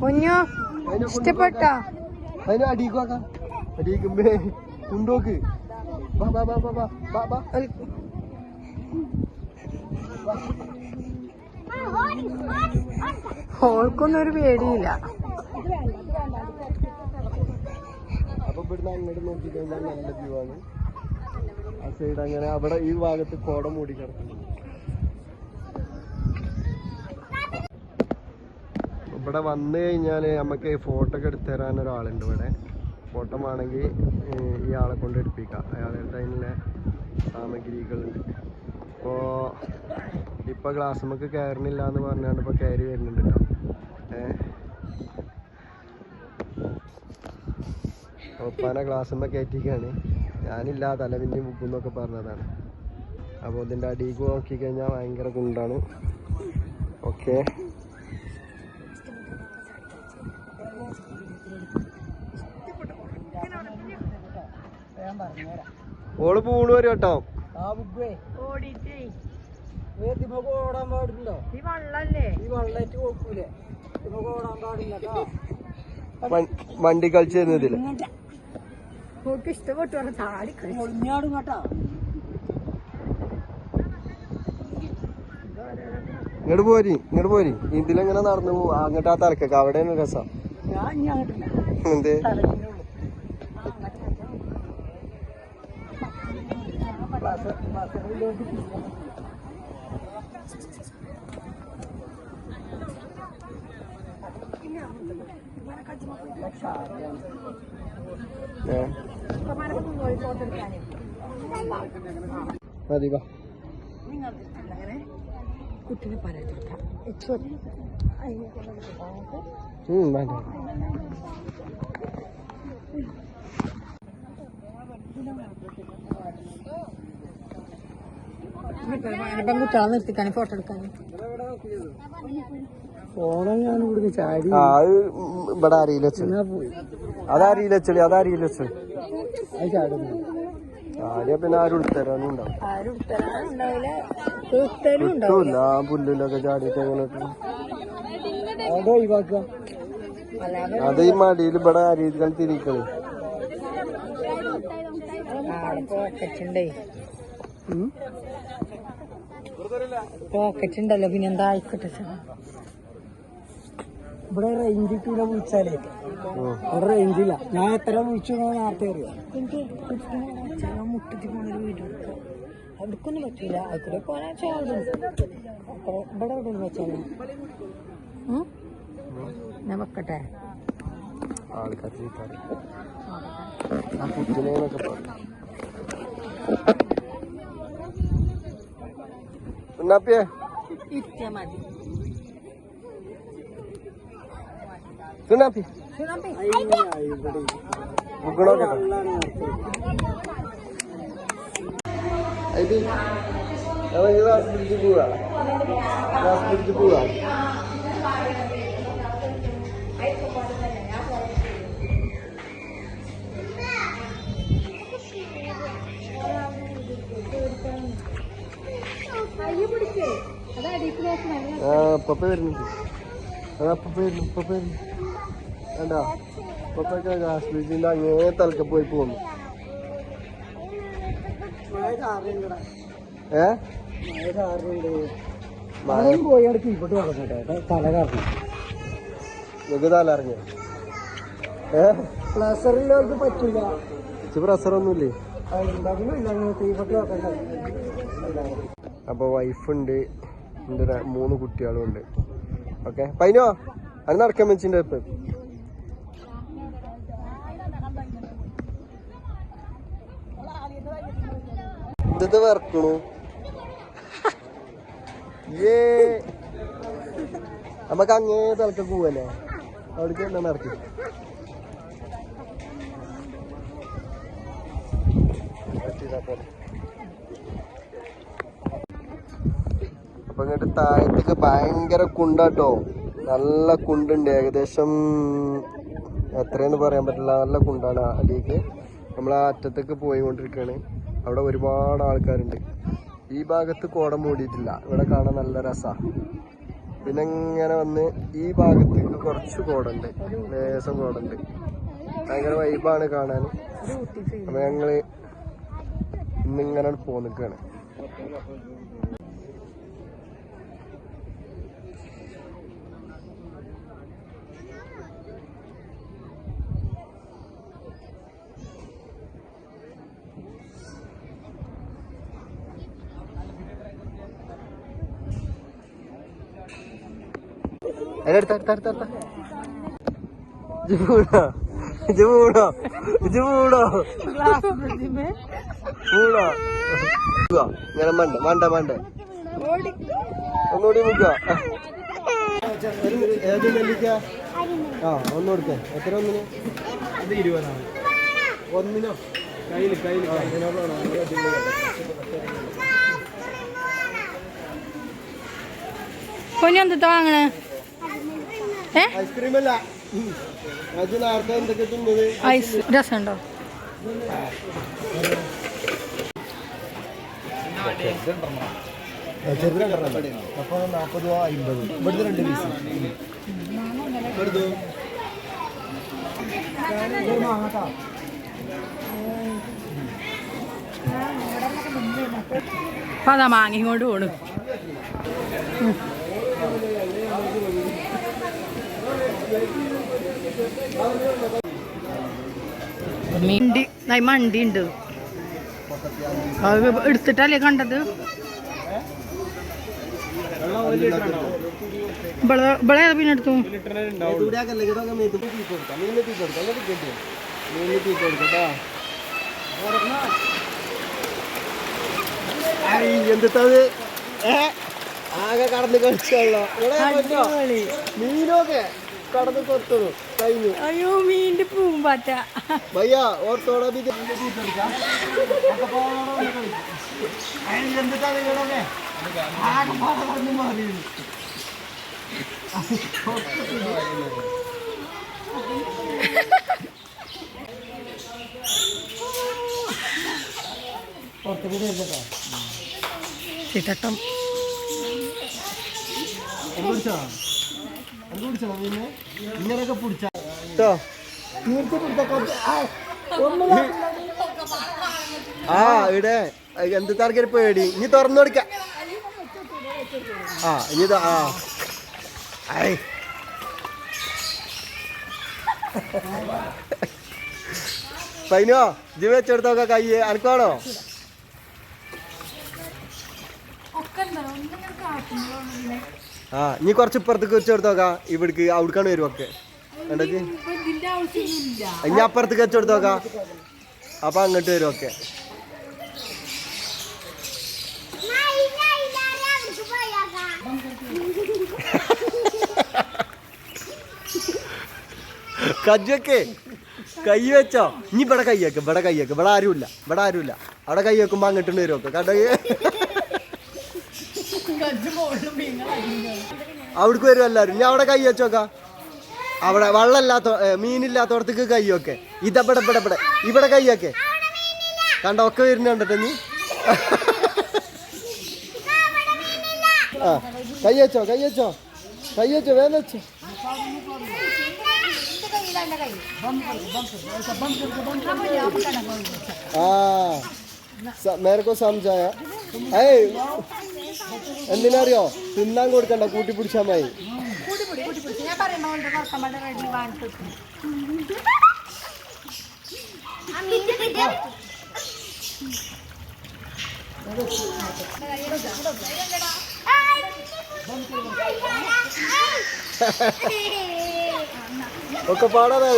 പൊന്നു ഇഷ്ടപ്പെട്ട? അതിന് അടിക്ക് അടിക്കുമ്പേ കുണ്ടോക്ക്. ഓൾക്കൊന്നും ഒരു പേടിയില്ല. അപ്പൊ ഇവിടുന്ന് അങ്ങോട്ട് നോക്കി കഴിഞ്ഞാൽ നല്ല വ്യൂ ആണ്. ആ സൈഡ് അങ്ങനെ അവിടെ ഈ ഭാഗത്ത് കോട മൂടി കിടക്കുന്നു ഇവിടെ വന്നു കഴിഞ്ഞാൽ നമുക്ക് ഫോട്ടോ ഒക്കെ എടുത്തു തരാൻ ഒരാളുണ്ട് ഇവിടെ. ഫോട്ടോ വേണമെങ്കിൽ ഈ ആളെ കൊണ്ട് എടുപ്പിക്കാം. അയാളുടെ അടുത്ത് അതിനുള്ള സാമഗ്രികളുണ്ട്. ഇപ്പോ ഇപ്പോൾ ഗ്ലാസ് നമുക്ക് കയറണില്ല എന്ന് പറഞ്ഞാണ്ട് ഇപ്പോൾ കയറി വരുന്നുണ്ട് കേട്ടോ ഒപ്പാന ക്ലാസ്സുമ്മ കയറ്റിക്കാണ് ഞാനില്ല തലവിന്റെ ബുക്കെന്നൊക്കെ പറഞ്ഞതാണ്. അപ്പോൾ ഇതിന്റെ അടിയിൽ നോക്കിക്കഴിഞ്ഞാൽ ഭയങ്കര കുണ്ടാണ് ഓക്കെ. ഓൾ പൂൾ വരും കേട്ടോ. ഓടാൻ പാടില്ലോ ഈ ഓടാൻ പാടില്ല വണ്ടി കളിച്ചു തരുന്നതിൽ ഓൾക്ക് ഇഷ്ടപ്പെട്ടു പറഞ്ഞ ചാടി കളിച്ചു. ഒളിഞ്ഞാടും കേട്ടാ. ഇങ്ങോട്ട് പോരി ഇങ്ങോട്ട് പോരി. ഇതിലെങ്ങനെ നടന്നു പോവാ? അങ്ങോട്ട് ആ തലക്കൊക്കെ അവിടെയാണ് രസം. ഞാൻ അങ്ങോട്ടില്ല. എന്ത്? ഏ മതി വാ അങ്ങനെ കുട്ടിനെ പറയാം ഉം, വേണ്ട പെൺകുട്ടികളെ നിർത്തിക്കാനും ഫോട്ടോ എടുക്കാനും. ആ അത് ഇവിടെ അറിയില്ല അതറിയില്ല പിന്നെ ആരും ഉണ്ടാവും ആ പുല്ലിലൊക്കെ ചാടിയിട്ട് അങ്ങനെ ഒഴിവാക്കുക. അത് ഈ മടിയിൽ ഇവിടെ ആ രീതികൾ തിരിക്കളി ആടെ പോക്കറ്റ് പോക്കറ്റ് ഉണ്ടല്ലോ പിന്നെ എന്താ ആയിക്കോട്ടെ. ഇവിടെ റേഞ്ച് കിട്ടൂല വിളിച്ചാലേ. ഒരു റേഞ്ചില്ല ഞാൻ എത്ര വിളിച്ചു നേരത്തെ അറിയാം? എനിക്ക് പോണൊരു അവിടേക്കൊന്നും പറ്റില്ല ചാടും. അപ്പൊ ഇവിടെ എവിടെ വെച്ചാലോ? ഉം? ഞാൻ വെക്കട്ടെ. ആൾക്കാർ ഉണ്ണാപ്പിയേ? സുണ്ണാപ്പി. ബുക്കണോക്കെ ഐബി നമുക്ക് പിടിച്ച് പോവാ. ക്ലാസ് പോവാ. പപ്പ വരുന്നുണ്ട് അത് അപ്പ വരുന്നു പപ്പ വരുന്നു. വേണ്ടാ. പപ്പൊക്കെ ബ്രിഡ്ജിന്റെ അങ്ങേ തലക്കെ പോയി പോന്നു. ഏ? മഴയും പോയി അടുത്ത് ഇവിടെ പറഞ്ഞിട്ടെ തല കാരണം നിങ്ങൾക്ക് തല ഇറങ്ങിയോ ഏ? പ്ലസറിലേക്ക് പറ്റില്ല ഇച്ച് പ്രഷറൊന്നുമില്ലേ? തീപ്പെട്ടി നോക്കണ്ട അപ്പൊ വൈഫുണ്ട് ര- മൂന്ന് കുട്ടികളും ഉണ്ട് ഓക്കെ പൈനോ അത് നടക്കാൻ വെച്ചിട്ട് ഇപ്പൊ? ഇത് വറക്കണു? ഏ. നമുക്ക് അങ്ങേ തലക്ക് പോവല്ലേ? അവിടേക്ക് എന്നാ നടക്കും? പറ്റില്ല അപ്പൊ ഇങ്ങോട്ട് താഴത്തേക്ക് ഭയങ്കര കുണ്ടാട്ടോ. നല്ല കുണ്ടുണ്ട്. ഏകദേശം എത്രയെന്ന് പറയാൻ പറ്റില്ല. നല്ല കുണ്ടാണ് അടിയേക്ക് നമ്മൾ ആ അറ്റത്തേക്ക് പോയിക്കൊണ്ടിരിക്കുകയാണ് അവിടെ ഒരുപാട് ആൾക്കാരുണ്ട്. ഈ ഭാഗത്ത് കോടം മൂടിയിട്ടില്ല. ഇവിടെ കാണാൻ നല്ല രസമാണ് പിന്നെ ഇങ്ങനെ വന്ന് ഈ ഭാഗത്തേക്ക് കുറച്ച് കോടുണ്ട്. ലേസം കോടുണ്ട്. ഭയങ്കര വൈബാണ് കാണാൻ. അപ്പൊ ഞങ്ങൾ ഇന്നിങ്ങനെ പോന്നിക്കാണ് എടുത്ത എടുത്ത എടുത്ത എടുത്ത ജൂടോ ജൂടോ ജൂടോ മൂടോ ഇങ്ങനെ മണ്ട മണ്ട മണ്ട. ഒന്നുകൂടി മുക്കുക. ഏത് നെല്ലിക്ക ആ ഒന്ന് കൊടുക്കേ. എത്ര ഒന്നിന്? അത് ഇരുപതാണ് ഒന്നിനോ? കയ്യിൽ കയ്യിൽ പൊന്നു എന്താ വാങ്ങണേ ഏ ഐസ്ക്രീം അല്ല അത് നേരത്തെ എന്തൊക്കെ തിന്നത് ഐസ് രസമുണ്ടോ? ചെറുതിരണ്ടെണ്ണം അപ്പൊ നാൽപ്പത് രൂപ അമ്പത്. ഇവിടുത്തെ രണ്ട് പീസ് അപ്പൊ അതാ മാങ്ങിങ്ങോട്ട് പോണു. മണ്ടി മണ്ടി ഉണ്ട്. എടുത്തിട്ടല്ലേ കണ്ടത്? ഇവിടെ പിന്നെ എടുത്തു? എന്തിട്ടത് ആകെ കടന്ന് കളിച്ചല്ലോ മീനൊക്കെ. കടന്ന് കൊടുത്തു കഴിഞ്ഞു അയ്യോ മീന്റെ പൂമ്പാറ്റ. ഭയ്യ ഓർത്തോടെ ചിട്ടട്ടം. ആ ഇവിടെ. എന്ത് താർക്കൊരു പേടി. ഇനി തുറന്നു കൊടുക്ക. ആ ഇനി ആ. ഐ. പൈനോ ജീവ വെച്ചെടുത്തോക്ക കയ്യ് അനക്കാണോ ആ ഇനി കുറച്ച് ഇപ്പുറത്തേക്ക് വെച്ചെടുത്തോക്ക ഇവിടേക്ക് അവിടേക്കാണ് വരും ഒക്കെ. ഇനി അപ്പുറത്തേക്ക് വെച്ചെടുത്തോക്ക അപ്പൊ അങ്ങോട്ട് വരും ഒക്കെ. കജ്ജൊക്കെ കൈ വെച്ചോ. ഇനി ഇവിടെ കൈ വെക്കും ഇവിടെ കൈ വെക്കും. ഇവിടെ ആരുമില്ല ഇവിടെ ആരുമില്ല. അവിടെ കൈ വെക്കുമ്പോ അങ്ങോട്ട് വരും ഒക്കെ. കണ്ട അവിടേക്ക് വരും എല്ലാവരും. ഇനി അവിടെ കൈ വെച്ചോക്ക അവിടെ വെള്ളമില്ലാത്ത മീനില്ലാത്തോടത്തേക്ക് കൈ ഒക്കെ ഇതവിടെ ഇവിടെ ഇവിടെ. ഇവിടെ കൈ ഒക്കെ കണ്ട ഒക്കെ വരുന്ന നീ കൈ വെച്ചോ കൈ വെച്ചോ. കൈ വെച്ചോ വേഗം വെച്ചോ. ആ മേരക്കോ സംജായ. ഏയ് എന്തിനറിയോ? തിന്നാൻ കൊടുക്കണ്ട കൂട്ടി പിടിച്ചാൽ മതി. ഒക്കെ പാടാതാ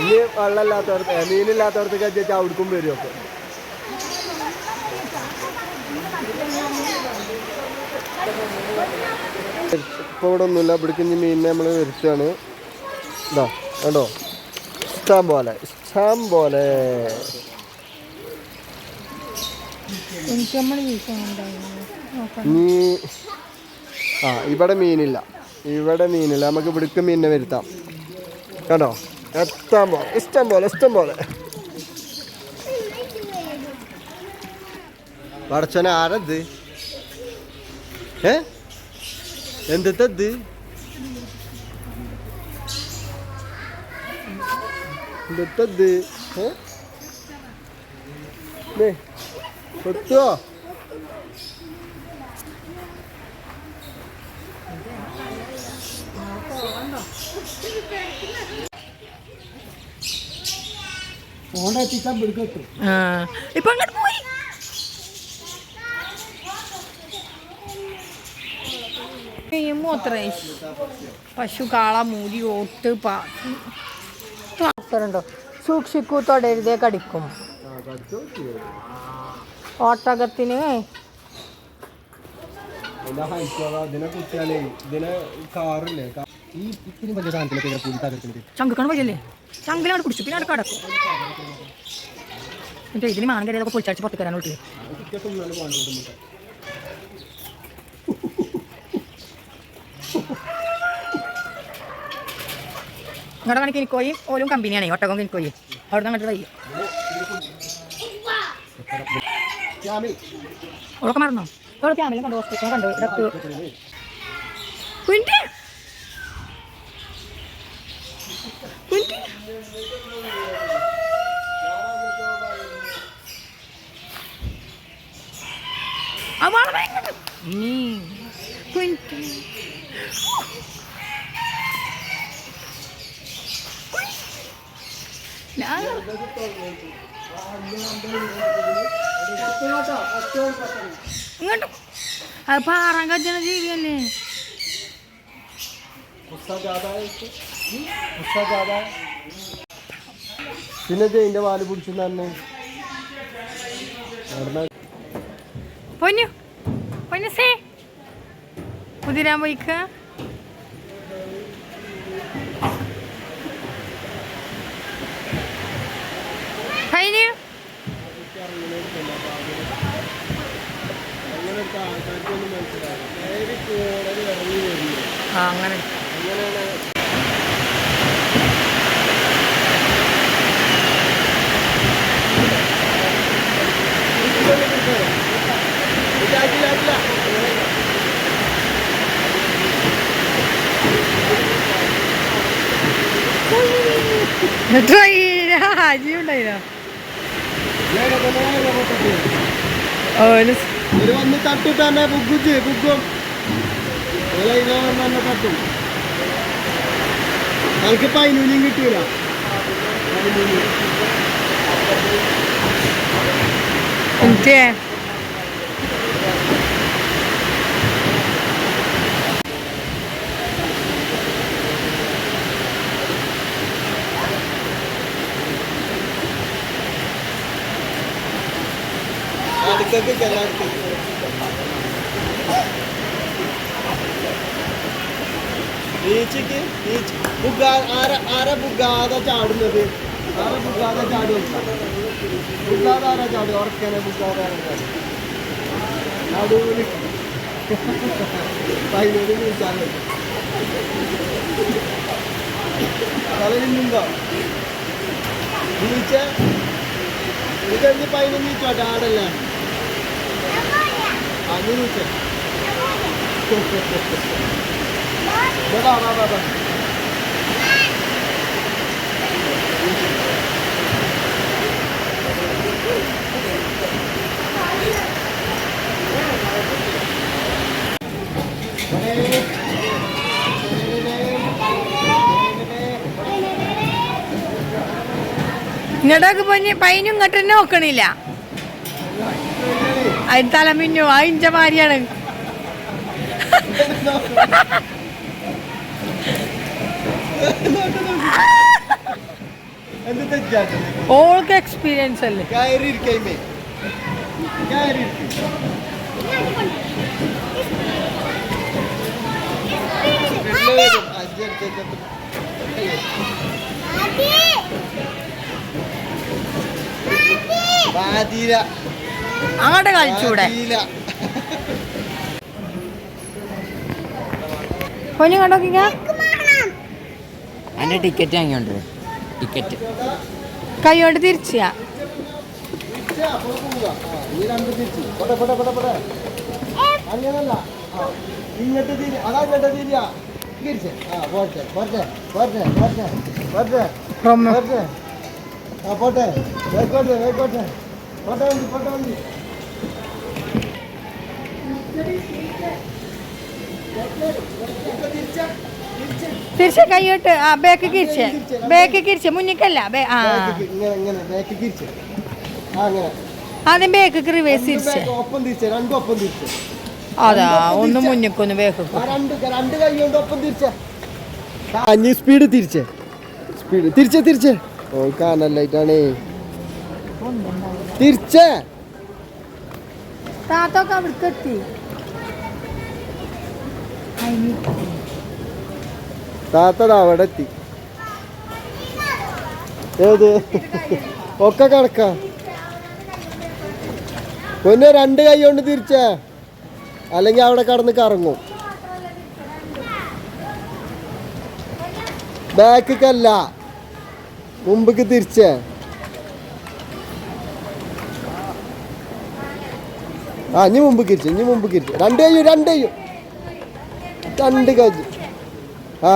ഇനി വെള്ളമില്ലാത്തവർക്ക് മീനില്ലാത്തവർക്ക് വെച്ചാൽ അവിടേക്കും വരും ഒക്കെ. ഇപ്പൊ ഇവിടെ ഒന്നുമില്ല ഇവിടേക്ക് ഇനി മീനിനെ നമ്മൾ വരുത്തുകയാണ്. ഇതാ കണ്ടോ? ഇഷ്ടം പോലെ ഇഷ്ടം പോലെ. നീ ആ ഇവിടെ മീനില്ല. ഇവിടെ മീനില്ല. നമുക്ക് ഇവിടേക്ക് മീനിനെ വരുത്താം. കണ്ടോ? എത്താൻ പോലെ ഇഷ്ടം പോലെ ഇഷ്ടം പോലെ. പടച്ചോന ആരത് ഏ? എന്തത്തത് എന്തത്തത് ഏ? കൊത്തുവോ ഇപ്പൊ അങ്ങോട്ട് പോയി. മൂത്രേ പശു കാള മൂരി ഓട്ട് പാത്രണ്ടോ സൂക്ഷിക്കൂ തൊടരുതേ കടിക്കും. ഓട്ടകത്തിന്? ഇതിനെ കുത്തിയാലേ ഇതിനെ കാറില്ലേ ഈ ഇത്തിരി വലിയ സാധനത്തിലൊക്കെ ഇങ്ങനെ പുലി തകർക്കുന്നത് ചങ്കാണ് വരില്ലേ ചങ്കിലാണ് പിടിച്ചു പിന്നെ അവിടെ കടക്കും എന്നിട്ട് ഇതിന് മാനങ്കരയൊക്കെ പൊളിച്ചടിച്ച് പുറത്ത് കയറാൻ വിട്ടില്ലേ ഇങ്ങോട്ട് കണക്ക് എനിക്കോയി ഓലും കമ്പനിയാണേ. ഒട്ടകം എനിക്കോയി അവിടെ നിന്ന് അങ്ങോട്ട് വയ്യ. ഓളൊക്കെ മറന്നോ? ഓളെ ക്യാമറ കണ്ടു. ഹോസ്പിറ്റലിൽ കണ്ടു. ഡോക്ടർ കുഞ്ഞ് ഞാൻ ഇങ്ങോട്ട്. അത് പാറാൻ കജ്ജണ ജീവിയല്ലേ പിന്നെ ജയിന്റെ വാൽ പിടിച്ചു തന്നെ. പൊന്നു. പൊന്നു സേ കുതിരാൻ പോയിക്ക കഴിഞ്ഞു ആ അങ്ങനെ. ഓൽ ഒരു വന്ന് തട്ടിട്ട് തന്നെ ബുഗുജ് ബുഗും തന്നെ തട്ടും നമുക്ക് പൈനൂലിയും കിട്ടൂല എനിക്ക് അടുക്കൊക്കെ ചെല്ലാടുക്ക് ബീച്ചിക്ക് ബീച്ച് ബുഗാ ആര ആര ബുഗാതെ ചാടുന്നത്? ആര ബുഗാതെ ചാടും ബുഗാതെ ആരാ ചാടും ഉറക്കനെ ബുഗാതെ ആരാ ചാടും നടുവിൽ പൈനൂര് നീച്ചാലോ തലയിലുണ്ടോ നീച്ച ഇതെന്ത് പൈനൊന്ന് നീച്ചോട്ടെ ആടല്ലേ അത് നീച്ച വാ വാ വാ വാ ഇങ്ങോട്ടൊക്കെ പൊഞ്ഞ് പൈനും ഇങ്ങോട്ട് തന്നെ നോക്കണില്ല. അതിന് തല മിന്നു ആ ഇഞ്ച മാരിയാണ്. ഓൾക്ക് എക്സ്പീരിയൻസ് അല്ലേ? ബാധീര. അങ്ങോട്ട് കളിച്ചൂടെ? കൊഞ്ഞു കണ്ടോക്കിക്ക എന്റെ ടിക്കറ്റ് വാങ്ങിയോണ്ട് ടിക്കറ്റ്. കൈ കൊണ്ട് തിരിച്ചാ പോട്ടെ പോട്ടെ പോട്ടെ. പോട്ടെ അങ്ങനല്ല ആ, ഇങ്ങോട്ട് തിരി അതാ ഇങ്ങോട്ട് തിരിയാ തിരിച്ച് ആ പോട്ടെ പോട്ടെ. പോട്ടെ പോട്ടെ പോട്ടെ പോട്ടെ ആ പോട്ടെ. വേക്കോട്ടെ വേക്കോട്ടെ പോട്ടെ വണ്ടി പോട്ടെ വണ്ടി തിരിച്ച. കൈയിട്ട് ആ ബാക്ക് കിരിച്ച് ബാക്ക് കിരിച്ച് മുന്നിക്കല്ല. ആ. ആദ്യം ബേക്ക് റിവേഴ്സ് തിരിച്ച്. അതാ ഒന്ന് മുന്നിക്കൊന്ന് ബാക്ക് അഞ്ഞ് സ്പീഡ് തിരിച്ചേ. സ്പീഡ് തിരിച്ചേ. തിരിച്ചേ ഓ കാണല്ലായിട്ടാണേ തിരിച്ചേ. താത്തൊക്കെ അവിടേക്ക് എത്തി. താത്തത് അവിടെ എത്തി. ഏത്? ഒക്കെ കിടക്ക പൊന്നെ രണ്ട് കൈ കൊണ്ട് തിരിച്ചേ. അല്ലെങ്കിൽ അവിടെ കടന്ന് കറങ്ങും. ബാക്കിക്കല്ല. മുമ്പക്ക് തിരിച്ചേ. ആ ഇനി മുമ്പ് തിരിച്ചു ഇനി മുമ്പ് തിരിച്ചു രണ്ട് കഴിയും രണ്ട് കഴിയും രണ്ട് കഴിഞ്ഞു ആ.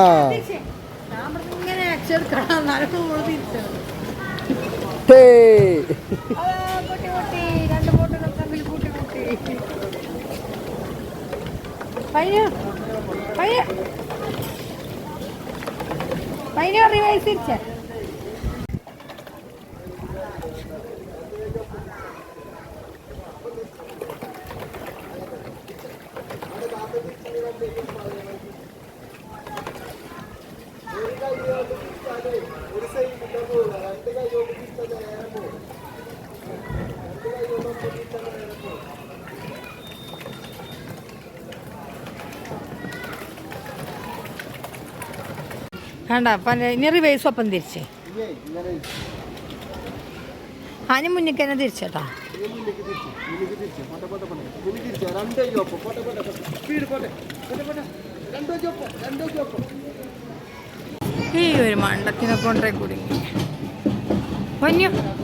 പയ്യ, പയ്യ. പയ്യ റിവൈസ് തിരിച്ചേ. വേണ്ട പല ഇനി റിവേഴ്സ് ഒപ്പം തിരിച്ചേ. അതിന് മുന്നിൽ തന്നെ തിരിച്ചേട്ടാ. ഈ ഒരു മണ്ടത്തിനെ കൊണ്ടേ പൊന്നു പൊന്നു.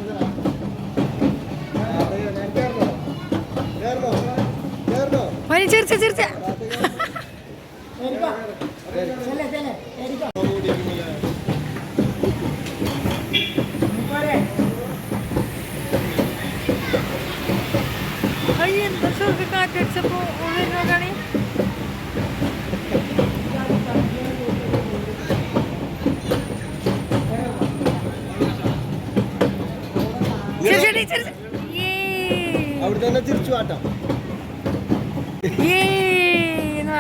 എന്ന്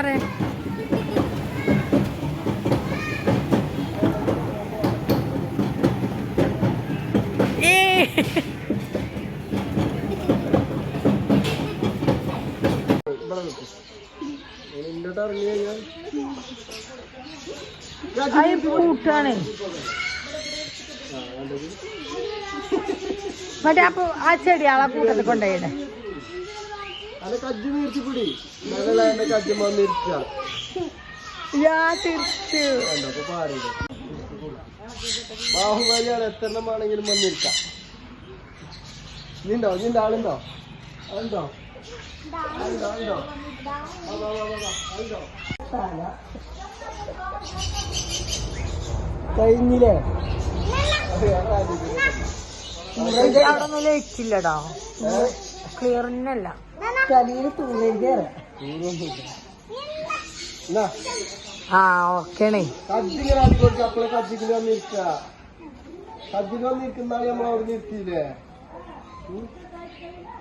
മറ്റേ അപ്പൊ ആ ചെടി ആളെ കൂട്ടത്തിൽ കൊണ്ടുപോയിടെ അല്ല കജ്ജ് നീർത്തിപ്പിടി നല്ല എന്റെ ബാഹുബലിയാണ് എത്ര എണ്ണമാണെങ്കിലും വന്നിരിക്കാം നിന്റെ നീണ്ട ആളുണ്ടോ? ആളുണ്ടോ. ആളുണ്ടോ കഴിഞ്ഞില്ലേ? അവിടെ ഒന്നും ലയിച്ചില്ലടാ ക്ലിയർ തന്നെയല്ല ആ ഓക്കേണേ.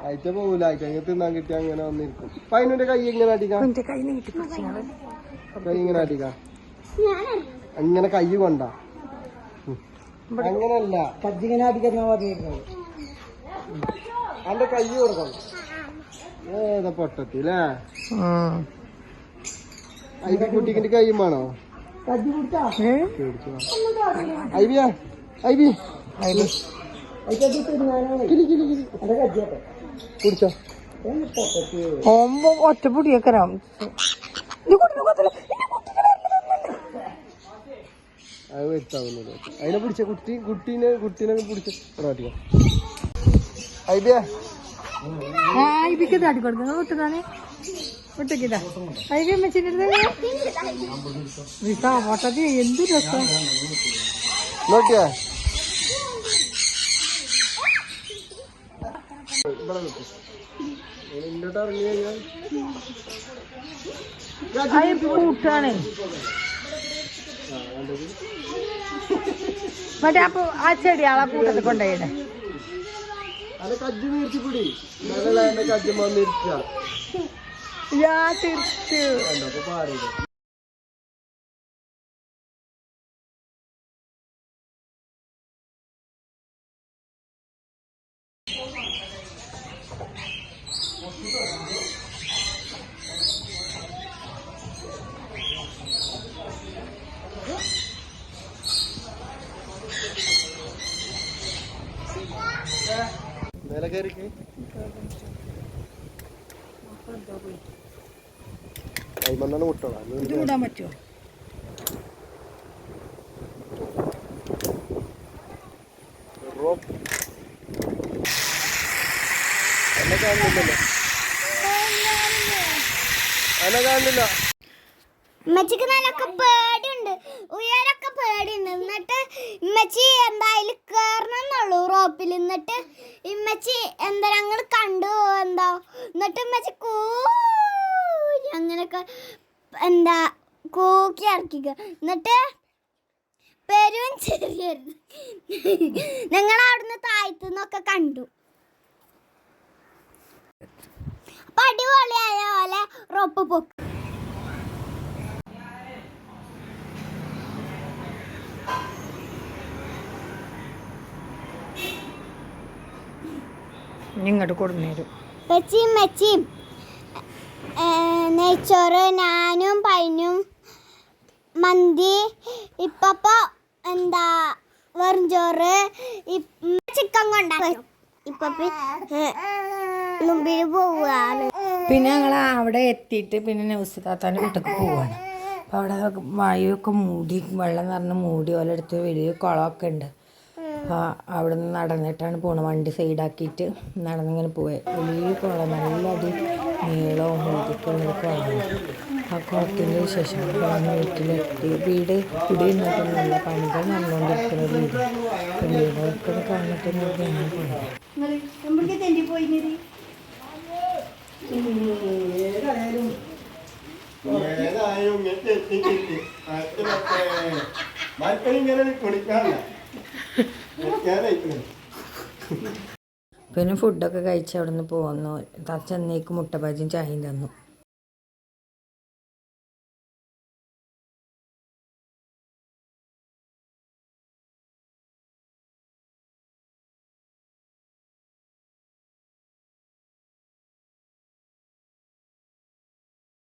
അയച്ച പോകൂല അയച്ച അങ്ങനെ തിന്നാൻ കിട്ടിയ അങ്ങനെ വന്നിരിക്കും പൈനന്റെ കൈ എങ്ങനെ അടിക്കാം? കൈ ഇങ്ങനെ അടിക്കാം? അങ്ങനെ കൈ കൊണ്ട? അങ്ങനല്ല. കജ്ജിങ്ങനെ അടിക്കുന്ന പറഞ്ഞിരുന്നത് അന്റെ കൈ കൊടുക്കണം. ഏതാ പൊട്ടത്തില്ലേ ഐവി കുട്ടിക്കിന്റെ കൈയും വേണോ? കുടിച്ചോ? അത് വരുത്താവുന്നത്. അതിനെ പിടിച്ച കുട്ടി കുട്ടീനെ കുട്ടീനെ പിടിച്ച. ഐബിയാ താട്ടി കൊടുക്കുന്നു എന്ത് രസം. നോക്കിയാ? ഇങ്ങോട്ട് ഇറങ്ങി കഴിഞ്ഞാൽ മറ്റേ അപ്പൊ ആ ചെടി ആളെ കൂട്ടത്തിൽ കൊണ്ടുപോയിടെ അത് കജ്ജ് നീർച്ചിപ്പിടി നല്ല എന്റെ കജ്ജമ്മ നീർച്ച യാ തിരിച്ചു കണ്ടോ അപ്പൊ പാറിയത് മേലെ കയറിക്ക് ഇത് പറ്റുമോ കാണുന്നില്ലല്ലോ. കാണുന്നില്ല. ഉമ്മച്ചിക്ക് നല്ലൊക്കെ പേടിയുണ്ട്. ഉയരൊക്കെ പേടിയുണ്ട്. എന്നിട്ട് ഉമ്മച്ചി എന്തായാലും കയറണം എന്നുള്ളൂ റോപ്പിൽ എന്നിട്ട് ഇമ്മച്ചി എന്താ ഞങ്ങൾ കണ്ടു എന്താ. എന്നിട്ട് ഉമ്മച്ചി കൂ അങ്ങനെയൊക്കെ എന്താ കൂക്കി ഇറക്കിക്ക. എന്നിട്ട് പെരും ചെറിയായിരുന്നു ഞങ്ങൾ അവിടുന്ന് താഴ്ത്തുനിന്നൊക്കെ കണ്ടു. അപ്പൊ അടിപൊളിയായ പോലെ റൊപ്പ് പൊക്കി. ഇങ്ങോട്ട് കൊടുന്നേരും. മെച്ചിയും മെച്ചിയും നെയ്ച്ചോറ് ഞാനും പൈനും മന്തി ഇപ്പപ്പ എന്താ വെറും ചോറ് ചിക്കൻ കൊണ്ടാക്കും ഇപ്പപ്പ പിന്നെ ഞങ്ങൾ അവിടെ എത്തിയിട്ട് പിന്നെ ന്യൂസ് താത്താന്റെ വീട്ടിലേക്ക് പോവാണ്. അപ്പോൾ അവിടെ വായുവൊക്കെ മൂടി വെള്ളം നിറഞ്ഞ് മൂടി ഓലെടുത്ത് വലിയ കുളമൊക്കെ ഉണ്ട്. അവിടെ നിന്ന് നടന്നിട്ടാണ് പോണത്. വണ്ടി സൈഡാക്കിയിട്ട് നടന്നിങ്ങനെ പോയത് വലിയ കുളം നല്ല അടി നീളവും വീതിക്കുള്ള കുളമാണ് ആ കുളത്തിന്റെ ശേഷം കുളം വീട്ടിലെത്തി. വീട് കുടി നല്ല പണികൾ നടന്നുകൊണ്ടിരിക്കുന്ന വീട്. വീടൊക്കെ കണ്ടിട്ട് പോയത് ഏതായാലും മരപ്പനിങ്ങനെ കുടിക്കാറില്ല പിന്നെ ഫുഡൊക്കെ കഴിച്ച് അവിടെ നിന്ന് പോന്നു തച്ചന്നേക്ക് മുട്ട ബജിയും ചായയും തന്നു.